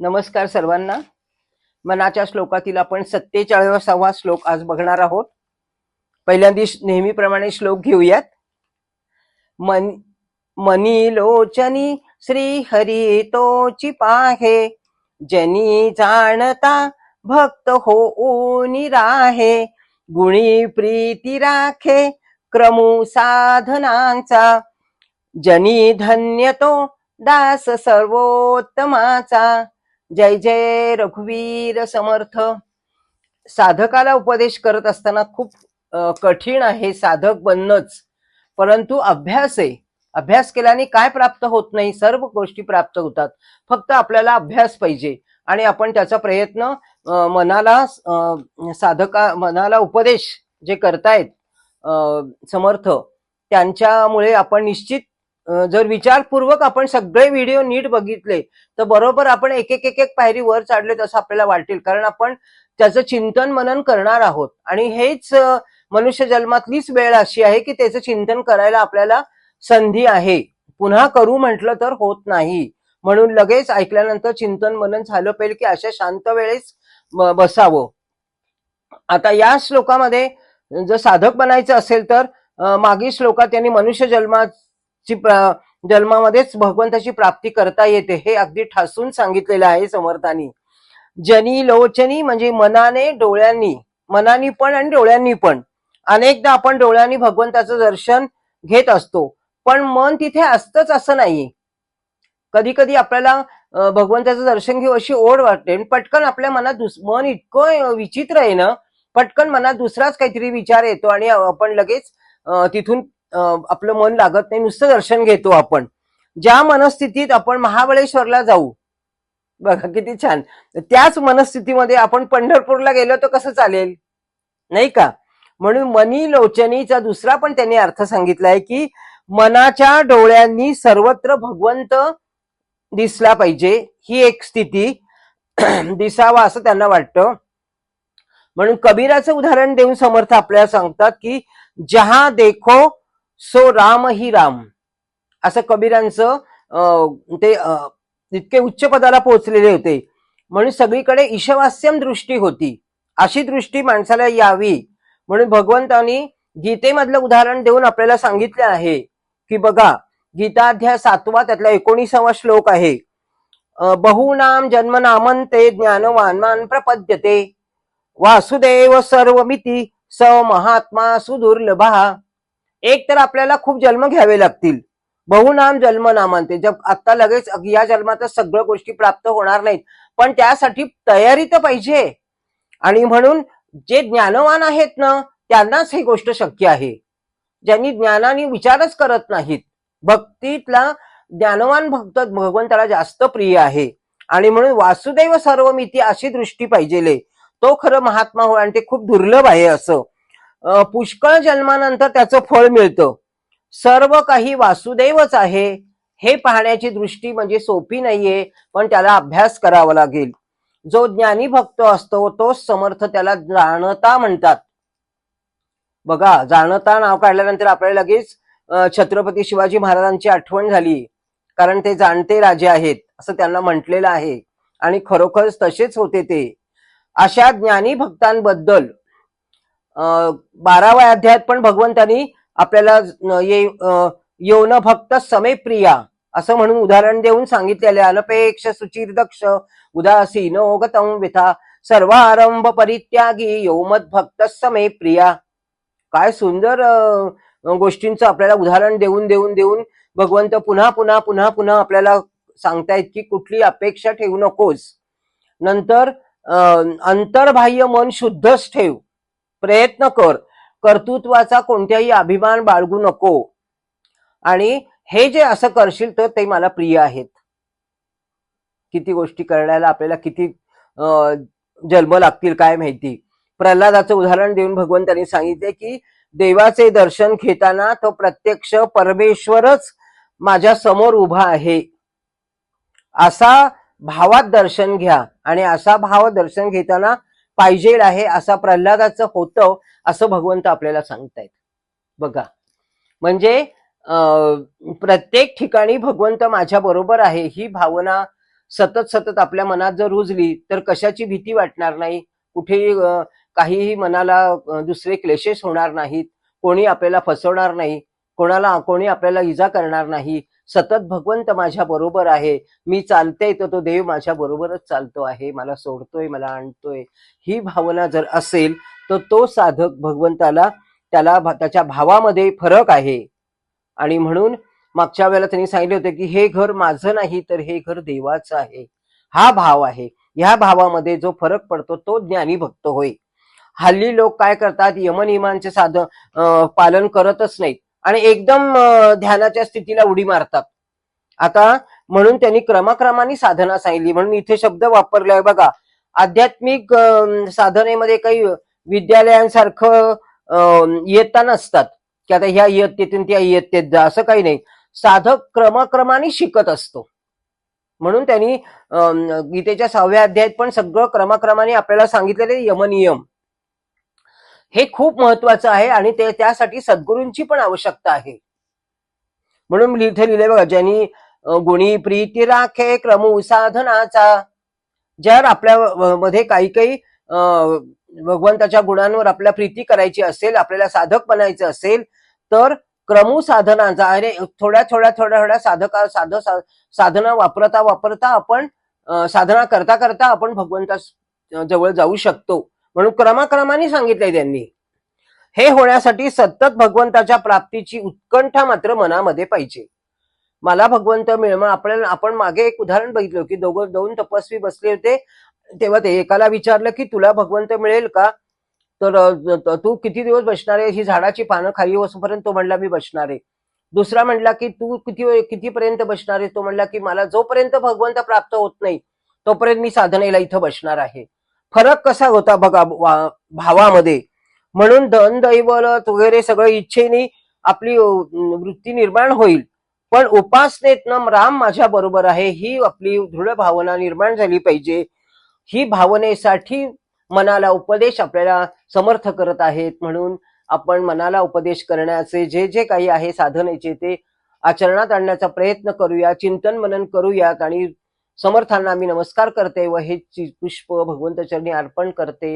नमस्कार सर्वांना. मनाच्या श्लोकातील आपण सत्तेचाळीसावा श्लोक आज बघणार आहोत. पहिल्यांदा नेहमीप्रमाणे श्लोक घेऊयात. मन मनी लोचनी श्री हरी तोची पाहे जनी जाणता भक्त हो राहे गुणी प्रीती राखे क्रमू साधनांचा जनी धन्य तो दास सर्वोत्तमाचा. जय जय रघुवीर समर्थ. साधकाला उपदेश करत असताना खूप कठीण आहे साधक बनणंच. परंतु अभ्यास आहे अभ्यास केल्याने काय प्राप्त होत नाही? सर्व गोष्टी प्राप्त होतात. फक्त आपल्याला अभ्यास पाहिजे. आणि आपण त्याचा प्रयत्न मनाला साधका मनाला उपदेश जे करतायत समर्थ त्यांच्यामुळे आपण निश्चित जर विचारपूर्वक आपण सगळे व्हिडिओ नीट बघितले तर बरोबर आपण एक एक एक एक पायरी वर चढले तसं आपल्याला वाटेल. कारण आपण त्याचं चिंतन मनन करणार आहोत. आणि हेच मनुष्य जन्मातलीच वेळ अशी आहे की त्याचं चिंतन करायला आपल्याला संधी आहे. पुन्हा करू म्हटलं तर होत नाही. म्हणून लगेच ऐकल्यानंतर चिंतन मनन झालं पाहिजे की अशा शांत वेळेस बसावं. आता या श्लोकामध्ये जर साधक बनायचं असेल तर मागील श्लोकात त्यांनी मनुष्य जन्मात ची जन्मामध्येच भगवंताची प्राप्ती करता येते हे अगदी ठासून सांगितलेलं आहे समर्थांनी. जनी लोचनी म्हणजे मनाने डोळ्यांनी मनानी पण आणि डोळ्यांनी पण. अनेकदा आपण डोळ्यांनी भगवंताचं दर्शन घेत असतो पण मन तिथे असतंच असं नाहीये. कधी कधी आपल्याला भगवंताचं दर्शन घेऊ अशी ओढ वाटते आणि पटकन आपल्या मनात मन इतकं विचित्र आहे ना पटकन मनात दुसराच काहीतरी विचार येतो आणि आपण लगेच तिथून आपलं मन लागत नाही नुसतं दर्शन घेतो आपण. ज्या मनस्थितीत आपण महाबळेश्वरला जाऊ बघा किती छान. त्याच मनस्थितीमध्ये आपण पंढरपूरला गेलो तर कसं चालेल? नाही का? म्हणून मनी लोचनीचा दुसरा पण त्यांनी अर्थ सांगितलाय की मनाच्या डोळ्यांनी सर्वत्र भगवंत दिसला पाहिजे. ही एक स्थिती दिसावा असं त्यांना वाटतं. म्हणून कबीराचं उदाहरण देऊन समर्थ आपल्याला सांगतात की जहा देखो सो राम ही राम. असं कबीरांचं ते इतके उच्च पदाला पोहोचलेले होते. म्हणून सगळीकडे ईशवास्यम दृष्टी होती. अशी दृष्टी माणसाला यावी. म्हणून भगवंतांनी गीतेमधलं उदाहरण देऊन आपल्याला सांगितले आहे की बघा गीताध्याय सातवा त्यातला एकोणीसावा श्लोक आहे. अं, बहुनाम जन्मनामंते ज्ञानवानमान प्रपद्यते. वासुदेव सर्वमिती स महात्मा सुदुर्लभा. एक तर आपल्याला खूप जन्म घ्यावे लागतील. बहुनाम जन्म नामांते जब आता लगेच या जन्मात सगळ्या गोष्टी प्राप्त होणार नाहीत. पण त्यासाठी तयारी तर पाहिजे. आणि म्हणून जे ज्ञानवान आहेत ना त्यांनाच ही गोष्ट शक्य आहे. ज्यांनी ज्ञानाने विचारच करत नाहीत. भक्तीतला ज्ञानवान भक्त भगवंताला जास्त प्रिय आहे. आणि म्हणून वासुदेव सर्वमिती अशी दृष्टी पाहिजेले. तो खरं महात्मा होय आणि ते खूप दुर्लभ आहे असं. पुष्कळ जन्मानंतर त्याचं फळ मिळतं. सर्व काही वासुदेवच आहे. हे पाहण्याची दृष्टी म्हणजे सोपी नाहीये पण त्याला अभ्यास करावा लागेल. जो ज्ञानी भक्त असतो तोच समर्थ त्याला जाणता म्हणतात. बघा जाणता नाव काढल्यानंतर आपल्याला लगेच छत्रपती शिवाजी महाराजांची आठवण झाली. कारण ते जाणते राजे आहेत असं त्यांना म्हटलेलं आहे. आणि खरोखरच तसेच होते ते. अशा ज्ञानी भक्तांबद्दल बाराव्या अध्यायात पण भगवंतानी आपल्याला येऊन ये यौन समे प्रिया असं म्हणून उदाहरण देऊन सांगितलेले अनपेक्ष सुचिर दक्ष उदासीनो गतम विथा सर्वारंभ परित्यागी यौमत भक्त समे प्रिया काय सुंदर गोष्टींचं आपल्याला उदाहरण देऊन देऊन देऊन भगवंत पुन्हा पुन्हा पुन्हा पुन्हा आपल्याला सांगतायत की कुठली अपेक्षा ठेवू नकोस. नंतर अंतर्बाह्य मन शुद्धच ठेव. प्रयत्न कर. कर्तृत्वाचा कोणत्याही अभिमान बाळगू नको. आणि हे जे असं करशील तर ते मला प्रिय आहेत. किती गोष्टी करण्याला आपल्याला किती जन्म लागतील काय माहिती? प्रल्हादाचं उदाहरण देऊन भगवंतांनी सांगितले की देवाचे दर्शन घेताना तो प्रत्यक्ष परमेश्वरच माझ्यासमोर उभा आहे. असा भावात दर्शन घ्या. आणि असा भाव दर्शन घेताना पाहिजे आहे असा प्रल्हादाचं होतं असं भगवंत आपल्याला सांगतायत. बघा. म्हणजे प्रत्येक ठिकाणी भगवंत माझ्या बरोबर आहे ही भावना सतत सतत आपल्या मनात जर रुजली तर कशाची भीती वाटणार नाही? कुठेही काहीही मनाला दुसरे क्लेशेस होणार नाहीत कोणी आपल्याला फसवणार नाही कोणाला कोणी आपल्याला इजा करणार नाही सतत भगवंत माझ्या बरोबर आहे. मी चालते तर तो देव माझ्या बरोबरच चालतो आहे. मला सोडतोय मला आणतोय. ही भावना जर असेल तर तो साधक भगवंताला त्याला त्याच्या भावामध्ये फरक आहे. आणि म्हणून मागच्या वेळेला त्यांनी सांगितले होते की हे घर माझं नाही तर हे घर देवाचं आहे. हा भाव आहे. ह्या भावामध्ये जो फरक पडतो तो ज्ञानी भक्त होय. हल्ली लोक काय करतात यमनियमांचे साधन अं, पालन करतच नाहीत. आणि एकदम ध्यानाच्या स्थितीला उडी मारतात. आता म्हणून त्यांनी क्रमाक्रमाने साधना सांगितली. म्हणून इथे शब्द वापरले आहे बघा. आध्यात्मिक साधनेमध्ये काही विद्यालयांसारखं अं, येता नसतात. की आता ह्या इयत्तेतून त्या इयत्तेत जा असं काही नाही. साधक क्रमाक्रमाने शिकत असतो. म्हणून त्यांनी अं, गीतेच्या सहाव्या अध्यायात पण सगळं क्रमाक्रमाने आपल्याला सांगितलेले यमनियम. हे खूप महत्वाचं आहे आणि ते त्यासाठी सद्गुरूंची पण आवश्यकता आहे. म्हणून इथे लिहिले बघा ज्यांनी गुणी प्रीती राखे क्रमू साधनाचा जर आपल्या मध्ये काही काही भगवंताच्या गुणांवर आपल्या प्रीती करायची असेल आपल्याला साधक बनायचं असेल तर क्रमू साधनाचा अरे थोड्या थोड्या थोड्या थोड्या साधका साध सा- साधना वापरता वापरता आपण साधना करता करता आपण भगवंता जवळ जाऊ शकतो. म्हणून क्रमाक्रमाने सांगितलंय त्यांनी. हे होण्यासाठी सतत भगवंताच्या प्राप्तीची उत्कंठा मात्र मनामध्ये पाहिजे. मला भगवंत मिळणं आपल्याला आपण मागे एक उदाहरण बघितलं की दोघं दोन तपस्वी बसले होते. तेव्हा ते एकाला विचारलं की तुला भगवंत मिळेल का? तर तू किती दिवस बसणार आहे? ही झाडाची पानं खाली होईपर्यंत तो म्हणला मी बसणार आहे. दुसरा म्हणला की तू किती कितीपर्यंत बसणार आहे? तो म्हणला की मला जोपर्यंत भगवंत प्राप्त होत नाही तोपर्यंत मी साधनेला इथं बसणार आहे. फरक कसा होता बघा भावामध्ये? म्हणून धन दैवलत वगैरे सगळं इच्छेने आपली वृत्ती निर्माण होईल. पण उपासनेतनं राम माझ्या बरोबर आहे ही आपली दृढ भावना निर्माण झाली पाहिजे. ही भावनेसाठी मनाला उपदेश आपल्याला समर्थ करत आहेत. म्हणून आपण मनाला उपदेश करण्याचे जे जे काही आहे साधनेचे ते आचरणात आणण्याचा प्रयत्न करूया चिंतन मनन करूयात आणि समर्थांना मी नमस्कार करते व हे पुष्प भगवंत चरणी अर्पण करते.